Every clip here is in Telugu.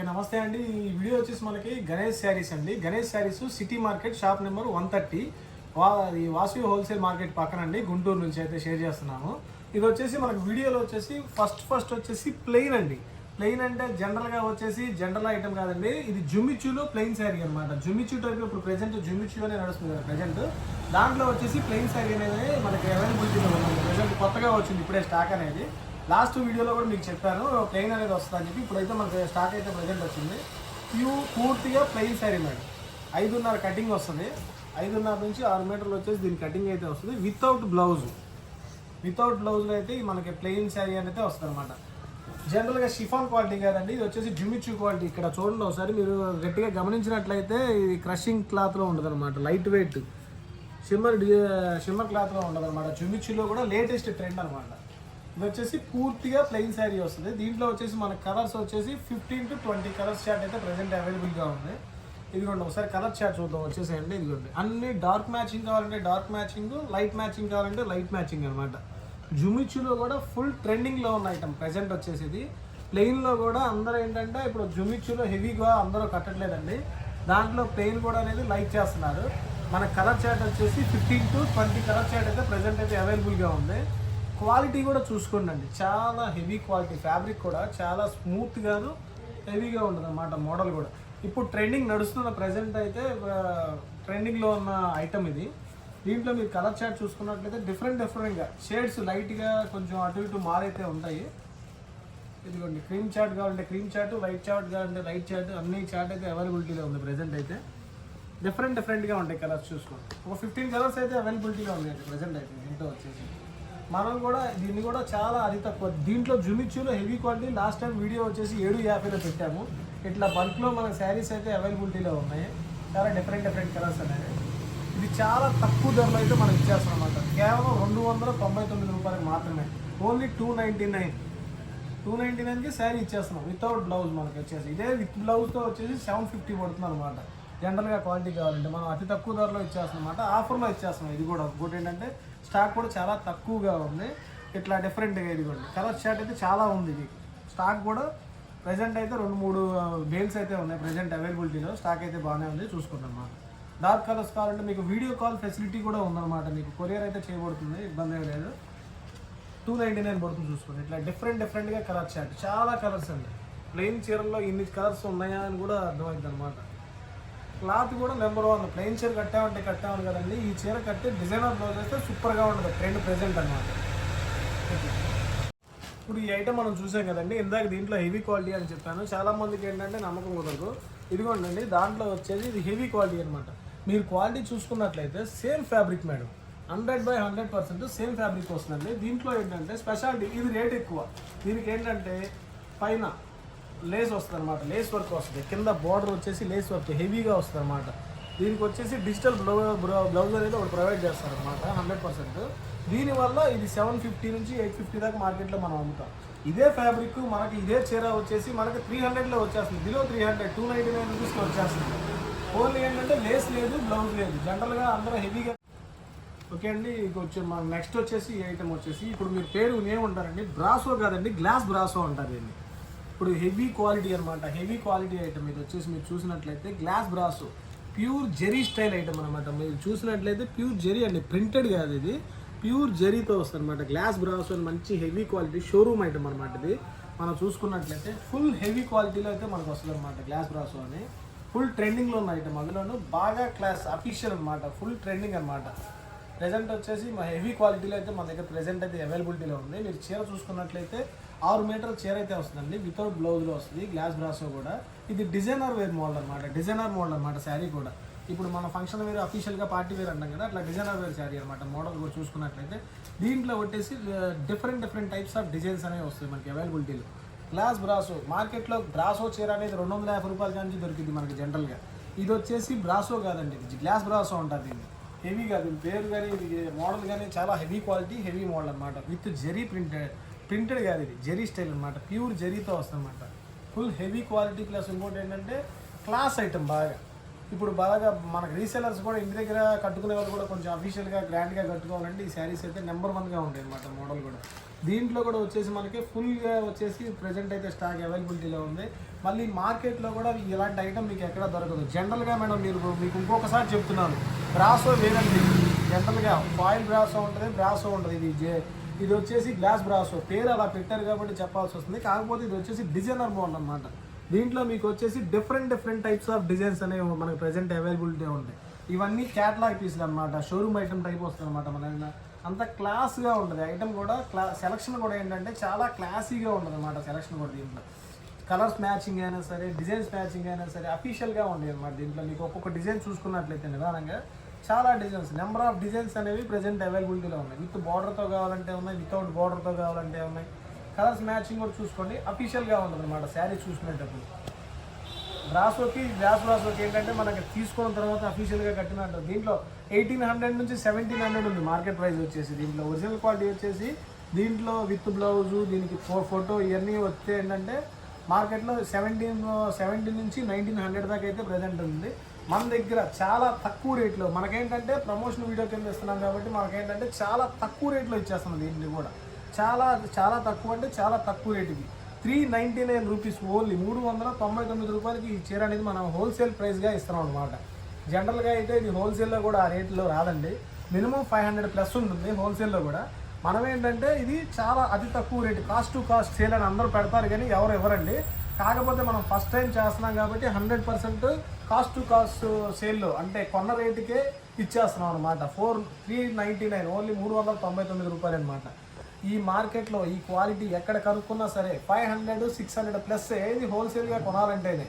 ఓకే నమస్తే అండి. ఈ వీడియో వచ్చేసి మనకి గణేష్ శారీస్ అండి. Ganesh Sarees city market shop number one thirty. వా ఈ వాసవి హోల్సేల్ మార్కెట్ పక్కన అండి గుంటూరు నుంచి అయితే షేర్ చేస్తున్నాము ఇది వచ్చేసి మనకు వీడియోలో వచ్చేసి ఫస్ట్ ఫస్ట్ వచ్చేసి ప్లెయిన్ అండి. ప్లెయిన్ అంటే జనరల్గా వచ్చేసి జనరల్ ఐటమ్ కాదండి. ఇది జుమిచ్యూలో ప్లెయిన్ శారీ అనమాట జుమిచ్యూ టైప్ ఇప్పుడు ప్రెజెంట్ జుమిచ్యూలోనే అనే నడుస్తుంది కదా ప్రెజెంట్. దాంట్లో వచ్చేసి ప్లెయిన్ శారీ అనేది మనకి అవైలబిలిటీలో ఉంది. ప్రెజెంట్ కొత్తగా వచ్చింది ఇప్పుడే స్టాక్ అనేది. లాస్ట్ వీడియోలో కూడా మీకు చెప్పాను ప్లెయిన్ అనేది వస్తుందని చెప్పి ఇప్పుడైతే మనకు స్టాక్ అయితే ప్రజెంట్ వచ్చింది. ప్యూ పూర్తిగా ప్లెయిన్ శారీ మేడం ఐదున్నర కటింగ్ వస్తుంది. ఐదున్నర నుంచి ఆరు మీటర్లు వచ్చేసి దీని కటింగ్ అయితే వస్తుంది. వితౌట్ బ్లౌజ్ వితౌట్ బ్లౌజ్లో అయితే మనకి ప్లెయిన్ శారీ అనేది వస్తుంది అనమాట జనరల్గా షిఫాన్ క్వాలిటీ కాదండి. ఇది వచ్చేసి జుమిచ్చు క్వాలిటీ ఇక్కడ చూడండి ఒకసారి మీరు గట్టిగా గమనించినట్లయితే ఇది క్రషింగ్ క్లాత్లో ఉండదు అనమాట లైట్ వెయిట్ షిమ్మర్ షిమ్మర్ క్లాత్లో ఉండదు అనమాట జుమిచ్చులో కూడా లేటెస్ట్ ట్రెండ్ అనమాట ఇది వచ్చేసి పూర్తిగా ప్లెయిన్ శారీ వస్తుంది. దీంట్లో వచ్చేసి మన కలర్స్ వచ్చేసి fifteen to twenty colours chart అయితే ప్రజెంట్ అవైలబుల్గా ఉంది. ఇదిగోండి ఒకసారి కలర్ చార్ట్ చూద్దాం. వచ్చేసేయండి ఇదిగోండి. అన్ని డార్క్ మ్యాచింగ్ కావాలంటే డార్క్ మ్యాచింగ్ లైట్ మ్యాచింగ్ కావాలంటే లైట్ మ్యాచింగ్ అనమాట జుమిచ్చులో కూడా ఫుల్ ట్రెండింగ్లో ఉన్న ఐటమ్ ప్రజెంట్ వచ్చేసి ఇది ప్లెయిన్లో కూడా అందరూ ఏంటంటే ఇప్పుడు జుమిచ్చులో హెవీగా అందరూ కట్టట్లేదండి. దాంట్లో ప్లెయిన్ కూడా అనేది లైక్ చేస్తున్నారు. మన కలర్ చార్ట్ వచ్చేసి fifteen to twenty colour chart అయితే ప్రజెంట్ అయితే అవైలబుల్గా ఉంది. క్వాలిటీ కూడా చూసుకోండి చాలా హెవీ క్వాలిటీ. ఫ్యాబ్రిక్ కూడా చాలా స్మూత్గాను హెవీగా ఉంటుంది అన్నమాట మోడల్ కూడా. ఇప్పుడు ట్రెండింగ్ నడుస్తున్న ప్రజెంట్ అయితే ట్రెండింగ్లో ఉన్న ఐటమ్ ఇది. దీంట్లో మీరు కలర్ చార్ట్ చూసుకున్నట్లయితే డిఫరెంట్ డిఫరెంట్గా షేడ్స్ లైట్గా కొంచెం అటు ఇటు మారైతే ఉంటాయి. ఇదిగోండి క్రీమ్ చాట్ కావాలంటే క్రీమ్ చాటు వైట్ చాట్ కావాలంటే లైట్ చాట్ అన్ని చాట్ అయితే అవైలబిలిటీలో ఉంది ప్రజెంట్ అయితే. డిఫరెంట్ డిఫరెంట్గా ఉంటాయి కలర్స్ చూసుకోండి. ఒక ఫిఫ్టీన్ కలర్స్ అయితే అవైలబిలిటీలో ఉన్నాయి ప్రజెంట్ అయితే దీంట్లో వచ్చేసి. మనం కూడా దీన్ని కూడా చాలా అతి తక్కువ. దీంట్లో జుమిచ్చులో heavy quality. Last time video వచ్చేసి ఏడు యాభైలో పెట్టాము. ఇట్లా బల్క్లో మన శారీస్ అయితే అవైలబిలిటీలో ఉన్నాయి. చాలా డిఫరెంట్ డిఫరెంట్ కలర్స్ అనేవి. ఇది చాలా తక్కువ ధరలో అయితే మనం ఇచ్చేస్తాం అనమాట కేవలం రెండు వందల తొంభై తొమ్మిది రూపాయలకి మాత్రమే. Only two ninety nine. Two ninety నైన్కి శారీ ఇచ్చేస్తున్నాం. వితౌట్ బ్లౌజ్ మనకి వచ్చేసి. ఇదే విత్ బ్లౌజ్తో వచ్చేసి సెవెన్ ఫిఫ్టీ పడుతుంది అనమాట జనరల్గా క్వాలిటీ కావాలంటే మనం అతి తక్కువ ధరలో ఇచ్చేస్తాం అనమాట ఆఫర్లో ఇచ్చేస్తున్నాం. ఇది కూడా. ఇంకోటి ఏంటంటే స్టాక్ కూడా చాలా తక్కువగా ఉంది. ఇట్లా డిఫరెంట్గా ఇది కూడా కలర్ షర్ట్ అయితే చాలా ఉంది ఇది. స్టాక్ కూడా ప్రజెంట్ అయితే రెండు మూడు బేల్స్ అయితే ఉన్నాయి ప్రజెంట్ అవైలబిలిటీలో స్టాక్ అయితే బాగానే ఉంది చూసుకుంటాం అన్నమాట డార్క్ కలర్స్ కావాలంటే మీకు వీడియో కాల్ ఫెసిలిటీ కూడా ఉందన్నమాట. మీకు కొరియర్ అయితే చేయబడుతుంది ఇబ్బంది ఏం లేదు. టూ నైంటీ నైన్ పడుతుంది చూసుకోండి. ఇట్లా డిఫరెంట్ డిఫరెంట్గా కలర్ షర్ట్ చాలా కలర్స్ అండి. ప్లెయిన్ చీరల్లో ఇన్ని కలర్స్ ఉన్నాయా అని కూడా అర్థమవుతుంది అనమాట క్లాత్ కూడా నెంబర్ వన్. ప్లెయిన్ చీర కట్టామంటే కట్టాము కదండి. ఈ చీర కట్టి డిజైనర్ బ్లౌజ్ అయితే సూపర్గా ఉంటుంది. ట్రెండ్ ప్రెజెంట్ అనమాట ఇప్పుడు ఈ ఐటమ్ మనం చూసాం కదండి. ఇందాక దీంట్లో హెవీ క్వాలిటీ అని చెప్పాను. చాలామందికి ఏంటంటే నమ్మకం కుదరదు. ఇదిగోండి దాంట్లో వచ్చేది ఇది హెవీ క్వాలిటీ అనమాట మీరు క్వాలిటీ చూసుకున్నట్లయితే same fabric madam hundred by hundred percent same fabric వస్తుందండి. దీంట్లో ఏంటంటే స్పెషాలిటీ ఇది రేట్ ఎక్కువ. దీనికి ఏంటంటే పైన లేస్ వస్తుంది అనమాట లేస్ వర్క్ వస్తుంది. కింద బార్డర్ వచ్చేసి లేస్ వర్క్ హెవీగా వస్తుంది అనమాట దీనికి వచ్చేసి డిజిటల్ బ్లౌజ్ అనేది ఒకటి ప్రొవైడ్ చేస్తారు అనమాట హండ్రెడ్ పర్సెంట్. దీనివల్ల ఇది సెవెన్ ఫిఫ్టీ నుంచి ఎయిట్ ఫిఫ్టీ దాకా మార్కెట్లో మనం అమ్ముతాం. ఇదే ఫ్యాబ్రిక్ మనకి ఇదే చీర వచ్చేసి మనకి త్రీ హండ్రెడ్లో వచ్చేస్తుంది. Below three hundred two ninety nine రూపీస్లో వచ్చేస్తుంది. ఓన్లీ ఏంటంటే లేస్ లేదు బ్లౌజ్ లేదు. జనరల్గా అందరూ హెవీగా ఓకే అండి కొంచెం మన నెక్స్ట్ వచ్చేసి ఐటమ్ వచ్చేసి ఇప్పుడు మీరు పేరు ఏముంటారండి బ్రాసో కాదండి గ్లాస్ బ్రాసో అంటారు దీన్ని. ఇప్పుడు హెవీ క్వాలిటీ అనమాట హెవీ క్వాలిటీ ఐటమ్ ఇది వచ్చేసి మీరు చూసినట్లయితే glass brass. Pure zari style item అనమాట మీరు చూసినట్లయితే ప్యూర్ జెరీ అండి ప్రింటెడ్ కాదు ఇది. ప్యూర్ జెరీతో వస్తుంది గ్లాస్ బ్రాస్ అని మంచి హెవీ క్వాలిటీ షోరూమ్ ఐటమ్ అనమాట ఇది. మనం చూసుకున్నట్లయితే ఫుల్ హెవీ క్వాలిటీలో అయితే మనకు వస్తుంది అనమాట గ్లాస్ బ్రాస్ అని. ఫుల్ ట్రెండింగ్లో ఉన్న ఐటమ్. అందులోనూ బాగా క్లాస్ అఫీషియల్ అనమాట ఫుల్ ట్రెండింగ్ అనమాట ప్రెజెంట్ వచ్చేసి మా హెవీ క్వాలిటీలో అయితే మన దగ్గర ప్రజెంట్ అయితే అవైలబిలిటీలో ఉంది. మీరు చీర చూసుకున్నట్లయితే ఆరు మీటర్ చీర అయితే వస్తుందండి. వితౌట్ బ్లౌజ్లో వస్తుంది. గ్లాస్ బ్రాసో కూడా. ఇది డిజైనర్ వేర్ మోడల్ అనమాట డిజైనర్ మోడల్ అనమాట శారీ కూడా. ఇప్పుడు మన ఫంక్షన్ వేర్ అఫీషియల్గా పార్టీ వేర్ అంటాం కదా అట్లా డిజైనర్ వేర్ శారీ అనమాట మోడల్ కూడా చూసుకున్నట్లయితే. దీంట్లో వచ్చేసి different different types of designs అనేవి వస్తాయి మనకి అవైలబిలిటీలో గ్లాస్ బ్రాసో మార్కెట్లో బ్రాసో చీర అనేది రెండు వందల యాభై రూపాయల నుంచి దొరికింది మనకి జనరల్గా ఇది వచ్చేసి బ్రాసో కాదండి. ఇది గ్లాస్ బ్రాసో ఉంటుంది దీన్ని. హెవీ కాదు. పేరు కానీ ఇది మోడల్ కానీ చాలా హెవీ క్వాలిటీ హెవీ మోడల్ అనమాట విత్ జెరీ ప్రింటెడ్ ప్రింటెడ్ కాదు ఇది. జెరీ స్టైల్ అనమాట ప్యూర్ జెరీతో వస్తుందన్నమాట. ఫుల్ హెవీ క్వాలిటీ ప్లస్ ఇంకోటి ఏంటంటే క్లాస్ ఐటమ్ బాగా. ఇప్పుడు బాగా మనకు రీసెలర్స్ కూడా ఇంటి దగ్గర కట్టుకునే వాళ్ళు కూడా కొంచెం అఫీషియల్గా గ్రాండ్గా కట్టుకోవాలంటే ఈ శారీస్ అయితే నెంబర్ వన్గా ఉంటాయి అనమాట మోడల్ కూడా. దీంట్లో కూడా వచ్చేసి మనకి ఫుల్గా వచ్చేసి ప్రజెంట్ అయితే స్టాక్ అవైలబిలిటీలో ఉంది. మళ్ళీ మార్కెట్లో కూడా ఇలాంటి ఐటమ్ మీకు ఎక్కడ దొరకదు. జనరల్గా మేడం మీరు మీకు ఇంకొకసారి చెప్తున్నాను. బ్రాసో వేరండి. జనరల్గా ఫాయిల్ బ్రాసో ఉంటుంది బ్రాసో ఉంటుంది ఇది. జే- ఇది వచ్చేసి గ్లాస్ బ్రాసో. పేరు అలా పెట్టారు కాబట్టి చెప్పాల్సి వస్తుంది. కాకపోతే ఇది వచ్చేసి డిజైనర్ మోడల్ అనమాట దీంట్లో మీకు వచ్చేసి different different types of designs అనేవి మనకి ప్రజెంట్ అవైలబిలిటీ ఉంటాయి. ఇవన్నీ క్యాటలాగ్ పీసులు అనమాట షోరూమ్ ఐటమ్ టైప్ వస్తుంది అనమాట మన అంత క్లాస్గా ఉంటుంది. ఐటమ్ కూడా క్లా సెలక్షన్ కూడా ఏంటంటే చాలా క్లాసీగా ఉంటుంది అనమాట సెలక్షన్ కూడా దీంట్లో. కలర్స్ మ్యాచింగ్ అయినా సరే డిజైన్స్ మ్యాచింగ్ అయినా సరే అఫీషియల్గా ఉండేది అనమాట దీంట్లో. మీకు ఒక్కొక్క డిజైన్ చూసుకున్నట్లయితే నిదానంగా చాలా డిజైన్స్ నెంబర్ ఆఫ్ డిజైన్స్ అనేవి ప్రజెంట్ అవైలబిలిటీలో ఉన్నాయి. విత్ బార్డర్తో కావాలంటే ఉన్నాయి వితౌట్ బార్డర్తో కావాలంటే ఉన్నాయి. కలర్స్ మ్యాచింగ్ కూడా చూసుకోండి. అఫీషియల్గా ఉంటుంది అనమాట శారీ చూసుకునేటప్పుడు బ్రాసోకి గ్లాస్ బ్రాసోకి ఏంటంటే మనకి తీసుకున్న తర్వాత అఫీషియల్గా కట్టినట్టు దీంట్లో ఎయిటీన్ హండ్రెడ్ నుంచి సెవెంటీన్ హండ్రెడ్ ఉంది మార్కెట్ ప్రైస్ వచ్చేసి. దీంట్లో ఒరిజినల్ క్వాలిటీ వచ్చేసి దీంట్లో విత్ బ్లౌజు దీనికి ఫో- ఫోటో ఇవన్నీ వస్తే ఏంటంటే మార్కెట్లో సెవెంటీన్ సెవెంటీన్ నుంచి నైన్టీన్ హండ్రెడ్ దాకా అయితే ప్రజెంట్ ఉంది. మన దగ్గర చాలా తక్కువ రేట్లో మనకేంటంటే ప్రమోషన్ వీడియో కింద ఇస్తున్నాం కాబట్టి మనకేంటంటే చాలా తక్కువ రేట్లో ఇచ్చేస్తున్నాం దీన్ని కూడా. చాలా చాలా తక్కువ అంటే చాలా తక్కువ రేటుకి. Three ninety nine rupees only మూడు వందల తొంభై తొమ్మిది రూపాయలకి ఈ చీర అనేది మనం హోల్సేల్ ప్రైస్గా ఇస్తున్నాం అనమాట జనరల్గా అయితే ఇది హోల్సేల్లో కూడా ఆ రేట్లో రాదండి. మినిమం ఫైవ్ హండ్రెడ్ ప్లస్ ఉంటుంది హోల్సేల్లో కూడా. మనం ఏంటంటే ఇది చాలా అతి తక్కువ రేటు. కాస్ట్ టు కాస్ట్ సేల్ అని అందరూ పెడతారు కానీ ఎవరు ఇవ్వరండి. కాకపోతే మనం ఫస్ట్ టైం చేస్తున్నాం కాబట్టి hundred percent cost to cost సేల్లో అంటే కొన్న రేటుకే ఇచ్చేస్తున్నాం అనమాట four three ninety nine only మూడు వందల తొంభై తొమ్మిది రూపాయలు అనమాట ఈ మార్కెట్లో ఈ క్వాలిటీ ఎక్కడ కనుక్కున్నా సరే five hundred six hundred plus ఏది హోల్సేల్గా కొనాలంటేనే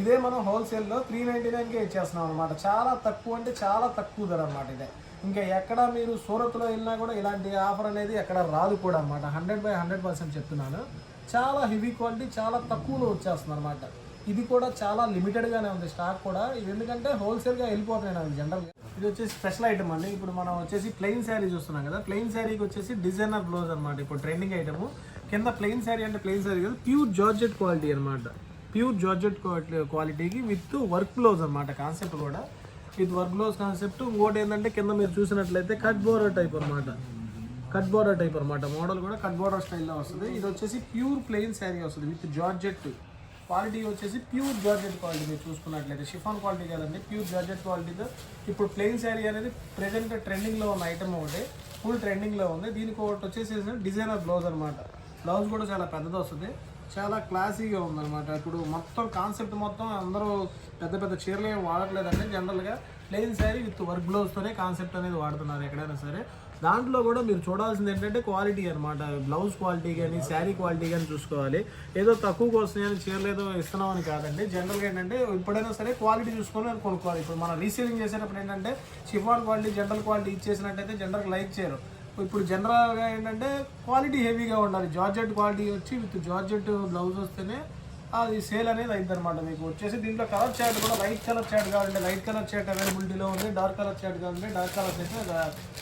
ఇదే మనం హోల్సేల్లో త్రీ నైంటీ నైన్కే ఇచ్చేస్తున్నాం అనమాట చాలా తక్కువ అంటే చాలా తక్కువ ధర అనమాట ఇదే. ఇంకా ఎక్కడ మీరు సూరత్లో వెళ్ళినా కూడా ఇలాంటి ఆఫర్ అనేది ఎక్కడ రాదు కూడా అనమాట హండ్రెడ్ బై హండ్రెడ్ పర్సెంట్ చెప్తున్నాను. చాలా హెవీ క్వాలిటీ చాలా తక్కువలో వచ్చేస్తుంది అనమాట ఇది కూడా చాలా లిమిటెడ్గానే ఉంది. స్టాక్ కూడా ఇది ఎందుకంటే హోల్సేల్గా వెళ్ళిపోతున్నాయి నాకు జనరల్గా ఇది వచ్చేసి స్పెషల్ ఐటమ్ అండి. ఇప్పుడు మనం వచ్చేసి ప్లెయిన్ శారీ చూస్తున్నాం కదా. ప్లెయిన్ శారీకి వచ్చేసి డిజైనర్ బ్లౌజ్ అనమాట ఇప్పుడు ట్రెండింగ్ ఐటమ్ కింద ప్లెయిన్ శారీ అంటే ప్లెయిన్ శారీ కదా ప్యూర్ జార్జెట్ క్వాలిటీ అనమాట ప్యూర్ జార్జెట్ క్వాలిటీకి విత్ వర్క్ బ్లౌజ్ అనమాట కాన్సెప్ట్ కూడా. విత్ వర్క్ బ్లౌజ్ కాన్సెప్ట్ ఇంకోటి ఏంటంటే కింద మీరు చూసినట్లయితే కట్ బోర్ టైప్ అనమాట కట్ బోర్డర్ టైప్ అనమాట మోడల్ కూడా కట్ బోర్డర్ స్టైల్లో వస్తుంది. ఇది వచ్చేసి ప్యూర్ ప్లెయిన్ శారీ వస్తుంది విత్ జార్జెట్. క్వాలిటీ వచ్చేసి ప్యూర్ జార్జెట్ క్వాలిటీ మీరు చూసుకున్నట్లయితే. షిఫాన్ క్వాలిటీ కాదండి ప్యూర్ జార్జెట్ క్వాలిటీతో ఇప్పుడు ప్లెయిన్ శారీ అనేది ప్రెజెంట్ ట్రెండింగ్లో ఉన్న ఐటమ్ ఒకటి ఫుల్ ట్రెండింగ్లో ఉంది. దీనికి ఒకటి వచ్చేసి డిజైనర్ బ్లౌజ్ అనమాట బ్లౌజ్ కూడా చాలా పెద్దది వస్తుంది. చాలా క్లాసీగా ఉందన్నమాట. ఇప్పుడు మొత్తం కాన్సెప్ట్ మొత్తం అందరూ పెద్ద పెద్ద చీరలు ఏం వాడట్లేదండి జనరల్గా ప్లెయిన్ శారీ విత్ వర్క్ బ్లౌజ్తోనే కాన్సెప్ట్ అనేది వాడుతున్నారు ఎక్కడైనా సరే. దాంట్లో కూడా మీరు చూడాల్సింది ఏంటంటే క్వాలిటీ అనమాట బ్లౌజ్ క్వాలిటీ కానీ శారీ క్వాలిటీ కానీ చూసుకోవాలి. ఏదో తక్కువకి వస్తున్నాయని చీరలు ఏదో ఇస్తున్నాం అని కాదండి జనరల్గా ఏంటంటే ఎప్పుడైనా సరే క్వాలిటీ చూసుకొని కొనుక్కోవాలి. ఇప్పుడు మనం రీసేలింగ్ చేసేటప్పుడు ఏంటంటే షిఫాన్ క్వాలిటీ జనరల్ క్వాలిటీ ఇచ్చేసినట్టయితే జనరల్ లైక్ చేయరు. ఇప్పుడు జనరల్గా ఏంటంటే క్వాలిటీ హెవీగా ఉండాలి. జార్జెట్ క్వాలిటీ వచ్చి విత్ జార్జెట్ బ్లౌజ్ వస్తేనే అది సేల్ అనేది అయింది అనమాట మీకు. వచ్చేసి దీంట్లో కలర్ చాట్ కూడా లైట్ కలర్ చాట్ కావాలంటే లైట్ కలర్ చాట్ అవైలబిలిటీలో ఉంది డార్క్ కలర్ చాట్ కావాలంటే డార్క్ కలర్ అయితే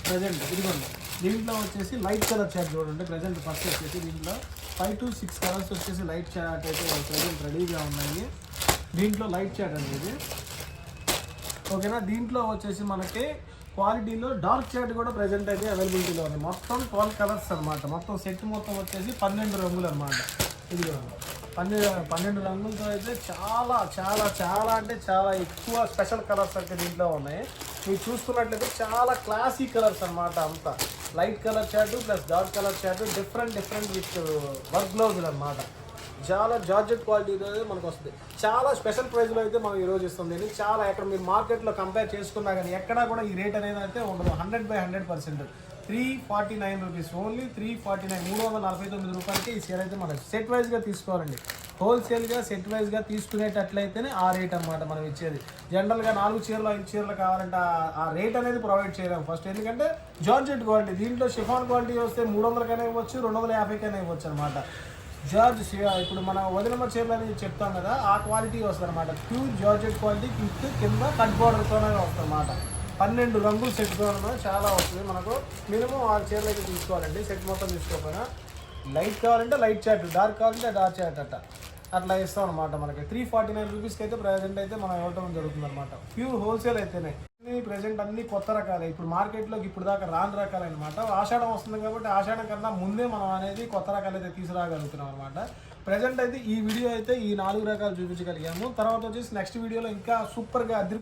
ప్రజెంట్ ఇదిగోండి. దీంట్లో వచ్చేసి లైట్ కలర్ చాట్ చూడండి ప్రజెంట్ ఫస్ట్ వచ్చేసి దీంట్లో ఫైవ్ టు సిక్స్ కలర్స్ వచ్చేసి లైట్ చాట్ అయితే ప్రజెంట్ రెడీగా ఉన్నాయి. దీంట్లో లైట్ చాట్ అనేది ఓకేనా? దీంట్లో వచ్చేసి మనకి క్వాలిటీలో డార్క్ చార్ట్ కూడా ప్రజెంట్ అయితే అవైలబిలిటీలో ఉంది. మొత్తం ట్వెల్వ్ కలర్స్ అన్నమాట. మొత్తం సెట్ మొత్తం వచ్చేసి పన్నెండు రంగులు అనమాట ఇది పన్నెండు పన్నెండు రంగులతో అయితే చాలా చాలా చాలా అంటే చాలా ఎక్కువ స్పెషల్ కలర్స్ అయితే దీంట్లో ఉన్నాయి. మీరు చూసుకున్నట్లయితే చాలా క్లాసీ కలర్స్ అన్నమాట అంతా. Light colour chart plus dark colour chart different different with work గ్లౌజులు అనమాట చాలా జార్జెట్ క్వాలిటీ అయితే మనకు వస్తుంది. చాలా స్పెషల్ ప్రైస్లో అయితే మనం ఈరోజు ఇస్తుంది అండి చాలా ఎక్కడ మీరు మార్కెట్లో కంపేర్ చేసుకున్నా కానీ ఎక్కడా కూడా ఈ రేట్ అనేది అయితే ఉండదు. Hundred by hundred percent. Three forty nine rupees. Only three forty nine. మూడు వందల నలభై తొమ్మిది రూపాయలకి ఈ చీర అయితే మనకు సెట్ వైజ్గా తీసుకోవాలండి. హోల్సేల్గా సెట్ వైజ్గా తీసుకునేటట్లయితేనే ఆ రేట్ అన్నమాట మనం ఇచ్చేది. జనరల్గా నాలుగు చీరలు ఐదు చీరలు కావాలంటే ఆ- ఆ రేట్ అనేది ప్రొవైడ్ చేయలేము. ఫస్ట్ ఎందుకంటే జార్జెట్ క్వాలిటీ. దీంట్లో షిఫాన్ క్వాలిటీ వస్తే మూడు వందలకైనా ఇవ్వచ్చు రెండు వందల యాభైకైనా ఇవ్వచ్చు అనమాట జార్జ్ ఇప్పుడు మన వదిలమ్మ చీరలు అనేది చెప్తాం కదా ఆ క్వాలిటీ వస్తుంది అనమాట ప్యూర్ జార్జెట్ క్వాలిటీ విత్ కింద కట్ బోర్డర్తోనే వస్తుంది అనమాట పన్నెండు రంగులు సెట్తో చాలా వస్తుంది మనకు. మినిమం ఆరు చీరలు అయితే తీసుకోవాలండి సెట్ మొత్తం తీసుకోకపోయినా. లైట్ కావాలంటే లైట్ చాట్ డార్క్ కావాలంటే డార్క్ చాట్ అట్ట. అట్లా ఇస్తాం అనమాట మనకి. త్రీ ఫార్టీ నైన్ రూపీస్కి అయితే ప్రజెంట్ అయితే మనం ఇవ్వటం జరుగుతుంది అనమాట ప్యూర్ హోల్సేల్ అయితేనే ప్రజెంట్ అన్ని కొత్త రకాలే. ఇప్పుడు మార్కెట్లోకి ఇప్పుడు దాకా రాని రకాలు అనమాట ఆషాఢం వస్తుంది కాబట్టి ఆషాఢం కన్నా ముందే మనం అనేది కొత్త రకాలు అయితే తీసుకురాగలుగుతున్నాం అనమాట ప్రజెంట్ అయితే ఈ వీడియో అయితే ఈ నాలుగు రకాలు చూపించగలిగాము. తర్వాత వచ్చేసి నెక్స్ట్ వీడియోలో ఇంకా సూపర్గా అదిరి